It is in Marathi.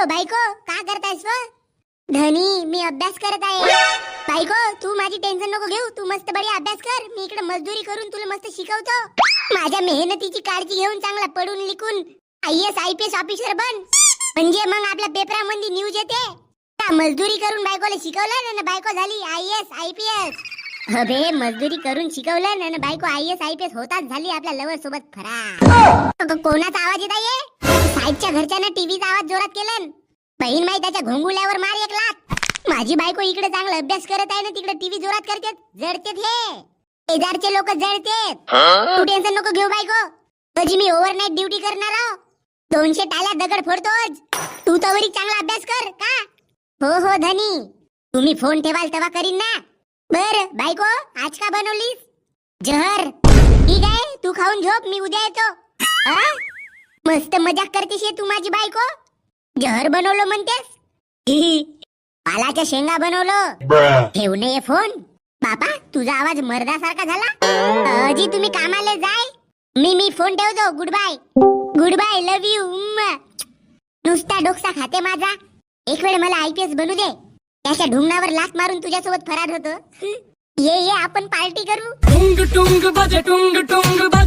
हॅलो बायको का करतायस व? धनी मी अभ्यास करत आहे. बायको तू माझी टेन्शन नको घेऊ. तू मस्त बरी अभ्यास कर. मी इकडे मजदुरी करून तुला मस्त शिकवतो. माझ्या मेहनतीची काळजी घेऊन चांगला पडून लिखून I S I P S officer बन. म्हणजे मग आपल्या पेपरामध्ये न्यूज येते. मजदुरी करून बायकोला शिकवलं ना बायको झाली I S I P S? अबे मजदुरी करून शिकवलं ना बायको I S I P S होताच झाली आपल्या लवर सोबत फरा कोणाचा आवाज येत आहे? साहेबच्या घरच्यानं टीव्हीचा आवाज जोरात केला बहीण माई त्याच्या घोंगुल्यावर मार एक लाख माझी बायको इकडे चांगला अभ्यास करत आहे ना तिकडे टीव्ही जोरात करतेत. जळतेत हे. शेजारचे लोक जळतेत. तू टेन्शन नको घेऊ बायको. तुझी मी ओव्हरनाईट ड्युटी करणार आहो? दोनशे टाल्या दगड फोडतोच. तू तवरी चांगला अभ्यास कर का? हो हो धनी. तुम्ही फोन ठेवाल तेव्हा करीन ना. बर बायको आज का बनवलीस? जहर. ठीक आहे तू खाऊन झोप मी उद्या येतो. आ? मस्त मजाक करतेस हे तू माझी बायको? जहर बनवलं म्हणतेस? ही, पालाच्या शेंगा बनवलं. Bruh. ठेवणे ये फोन. बापा तुझा आवाज मर्दासारखा झाला. अजी तुम्ही कामाला जाय. मी मी फोन ठेवतो. Good bye good bye love you नुसता डोकसा खाते माझा. एक वेळ मला आयपीएस बनू दे. त्याच्या ढुंगणावर लात मारून तुझ्यासोबत फरार होतो. ये ये आपण पार्टी करू. टुंग टुंग बज टुंग टुंग बजे